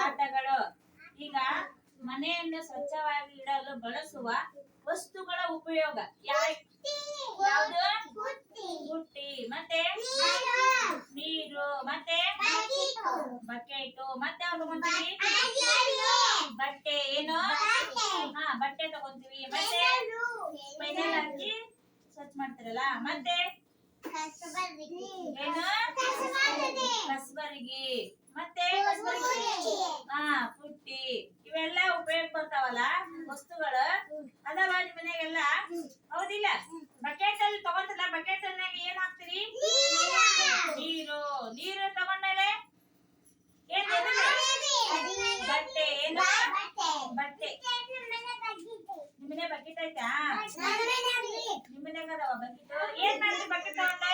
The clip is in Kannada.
ಆಟಗಳು ಈಗ ಮನೆಯನ್ನು ಸ್ವಚ್ಛವಾಗಿ ಇಡಲು ಬಳಸುವ ವಸ್ತುಗಳ ಉಪಯೋಗ ಯಾವುದು? ಬುಟ್ಟಿ. ಮತ್ತೆ? ನೀರು. ಮತ್ತೆ? ಬಕೆಟು. ಮತ್ತೆ ಅವ್ರು ತಗೊಂತೀವಿ? ಬಟ್ಟೆ. ಏನು? ಹಾ, ಬಟ್ಟೆ ತಗೊಂತೀವಿ. ಮತ್ತೆ? ಮೈಮೇಲೆ ಹಾಕಿ ಸ್ವಚ್ಛ ಮಾಡ್ತಾರಲ್ಲ. ಮತ್ತೆ? ಏನು? ಕಸ್ಬರ್ಗಿ ಮತ್ತೆ ಹಾ ಪುಟ್ಟಿ. ಇವೆಲ್ಲ ಉಪಯೋಗ ಬರ್ತಾವಲ್ಲ ವಸ್ತುಗಳು? ಅದಾವ ನಿಮ್ ಮನೆಗೆಲ್ಲ? ಹೌದಿಲ್ಲ? ಬಕೆಟ್ ಅಲ್ಲಿ ತಗೊಂತಲ್ಲ ಬಕೆಟ್ ಅನ್ನಾಗ ಏನ್ ಹಾಕ್ತೀರಿ? ನೀರು. ನೀರು. ತಗೊಂಡಲೆ? ಏನ್ ಬಟ್ಟೆ. ಏನು? ಬಟ್ಟೆ. ನಿಮ್ಮನೆ ಬಕೆಟ್. ಐತಾ ನಿಮ್ಮನೆಗ ಅದಾವ ಬಕೆಟ್? ಏನ್ ಮಾಡ್ತೀರಿ ಬಕೆಟ್ ತಗೊಂಡ?